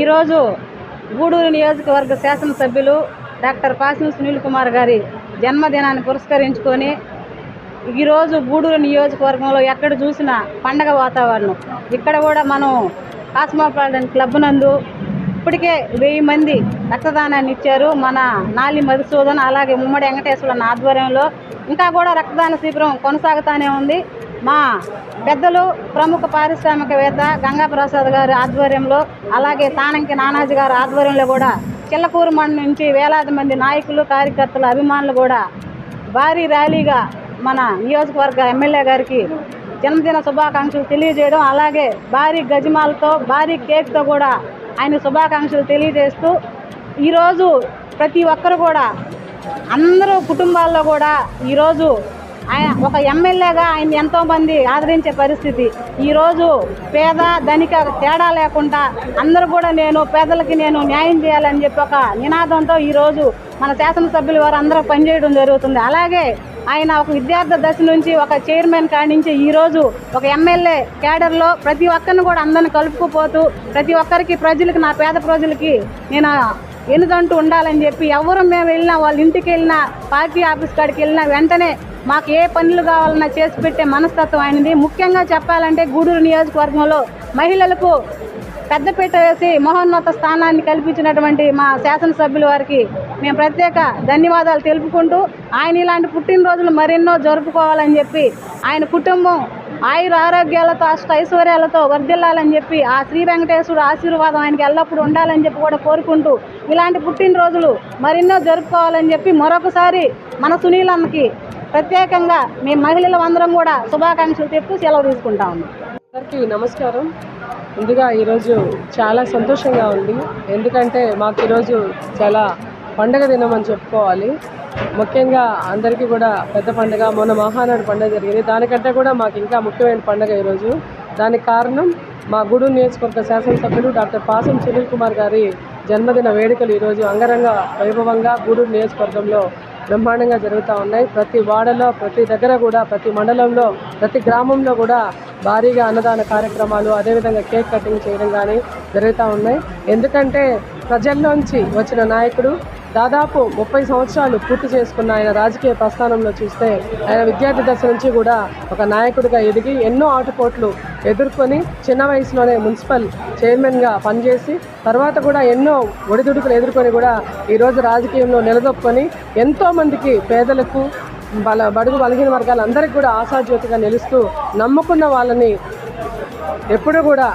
ఈరోజు గూడూరు నియోజకవర్గ శాసనసభ్యులు డాక్టర్ పాసిన సునీల్ కుమార్ గారి జన్మదినాన్ని పురస్కరించుకొని ఈరోజు గూడూరు నియోజకవర్గంలో ఎక్కడ చూసినా పండగ వాతావరణం. ఇక్కడ కూడా మనం కాస్మోపాలిటన్ క్లబ్ నందు ఇప్పటికే వెయ్యి మంది రక్తదానాన్ని ఇచ్చారు. మన నాలి మధుసూదన్ అలాగే ముమ్మడి వెంకటేశ్వర ఆధ్వర్యంలో ఇంకా కూడా రక్తదాన శిబిరం కొనసాగుతూనే ఉంది. మా పెద్దలు ప్రముఖ పారిశ్రామికవేత్త గంగా ప్రసాద్ గారి ఆధ్వర్యంలో అలాగే తానంకి నానాజీ గారి ఆధ్వర్యంలో కూడా చిల్లకూరు మండ నుంచి వేలాది మంది నాయకులు కార్యకర్తలు అభిమానులు కూడా భారీ ర్యాలీగా మన నియోజకవర్గ ఎమ్మెల్యే గారికి జన్మదిన శుభాకాంక్షలు తెలియజేయడం అలాగే భారీ గజమాలతో భారీ కేక్తో కూడా ఆయన శుభాకాంక్షలు తెలియజేస్తూ ఈరోజు ప్రతి ఒక్కరు కూడా అందరూ కుటుంబాల్లో కూడా ఈరోజు ఒక ఎమ్మెల్యేగా ఆయన ఎంతోమంది ఆదరించే పరిస్థితి. ఈరోజు పేద ధనిక తేడా లేకుండా అందరూ కూడా నేను పేదలకి నేను న్యాయం చేయాలని చెప్పి ఒక నినాదంతో ఈరోజు మన శాసనసభ్యుల వారు అందరూ పనిచేయడం జరుగుతుంది. అలాగే ఆయన ఒక విద్యార్థి దశ నుంచి ఒక చైర్మన్ కాడి నుంచి ఈరోజు ఒక ఎమ్మెల్యే క్యాడర్లో ప్రతి ఒక్కరిని కూడా అందరిని కలుపుకుపోతూ ప్రతి ఒక్కరికి ప్రజలకి నా పేద ప్రజలకి నేను ఎన్నుదంటూ ఉండాలని చెప్పి ఎవరు మేము వెళ్ళినా వాళ్ళ ఇంటికి వెళ్ళినా పార్టీ ఆఫీస్ కాడికి వెళ్ళినా వెంటనే మాకు ఏ పనులు కావాలన్నా చేసి పెట్టే మనస్తత్వం ఆయనది. ముఖ్యంగా చెప్పాలంటే గూడూరు నియోజకవర్గంలో మహిళలకు పెద్దపీట వేసి మహోన్నత స్థానాన్ని కల్పించినటువంటి మా శాసనసభ్యుల వారికి మేము ప్రత్యేక ధన్యవాదాలు తెలుపుకుంటూ ఆయన ఇలాంటి పుట్టినరోజులు మరెన్నో జరుపుకోవాలని చెప్పి ఆయన కుటుంబం ఆయుర ఆరోగ్యాలతో అష్ట ఐశ్వర్యాలతో వర్ధిల్లాలని చెప్పి ఆ శ్రీ వెంకటేశ్వరుడు ఆశీర్వాదం ఆయనకి ఎల్లప్పుడూ ఉండాలని చెప్పి కూడా కోరుకుంటూ ఇలాంటి పుట్టినరోజులు మరెన్నో జరుపుకోవాలని చెప్పి మరొకసారి మన సునీలన్నకి ప్రత్యేకంగా మేము మహిళలు అందరం కూడా శుభాకాంక్షలు చెప్తూ సెలవు తీసుకుంటా ఉన్నాం. అందరికీ నమస్కారం. ముందుగా ఈరోజు చాలా సంతోషంగా ఉంది. ఎందుకంటే మాకు ఈరోజు చాలా పండగ దినం అని చెప్పుకోవాలి. ముఖ్యంగా అందరికీ కూడా పెద్ద పండుగ మొన్న మహానాడు పండుగ జరిగింది. దానికంటే కూడా మాకు ఇంకా ముఖ్యమైన పండుగ ఈరోజు. దానికి కారణం మా గూడూరు నియోజకవర్గ శాసనసభ్యులు డాక్టర్ పాసం సునీల్ కుమార్ గారి జన్మదిన వేడుకలు ఈరోజు అంగరంగ వైభవంగా గూడూరు నియోజకవర్గంలో బ్రహ్మాండంగా జరుగుతూ ఉన్నాయి. ప్రతి వాడలో ప్రతి దగ్గర కూడా ప్రతి మండలంలో ప్రతి గ్రామంలో కూడా భారీగా అన్నదాన కార్యక్రమాలు అదేవిధంగా కేక్ కటింగ్ చేయడం కానీ జరుగుతూ ఉన్నాయి. ఎందుకంటే ప్రజల్లోంచి వచ్చిన నాయకుడు దాదాపు ముప్పై సంవత్సరాలు పూర్తి చేసుకున్న ఆయన రాజకీయ ప్రస్థానంలో చూస్తే ఆయన విద్యార్థి దశ నుంచి కూడా ఒక నాయకుడిగా ఎదిగి ఎన్నో ఆటుపోట్లు ఎదుర్కొని చిన్న వయసులోనే మున్సిపల్ చైర్మన్గా పనిచేసి తర్వాత కూడా ఎన్నో ఒడిదుడుకులు ఎదుర్కొని కూడా ఈరోజు రాజకీయంలో నిలదొక్కుని ఎంతోమందికి పేదలకు బల బడుగు బలహీన వర్గాలందరికీ కూడా ఆశాజ్యోతిగా నిలుస్తూ నమ్ముకున్న వాళ్ళని ఎప్పుడూ కూడా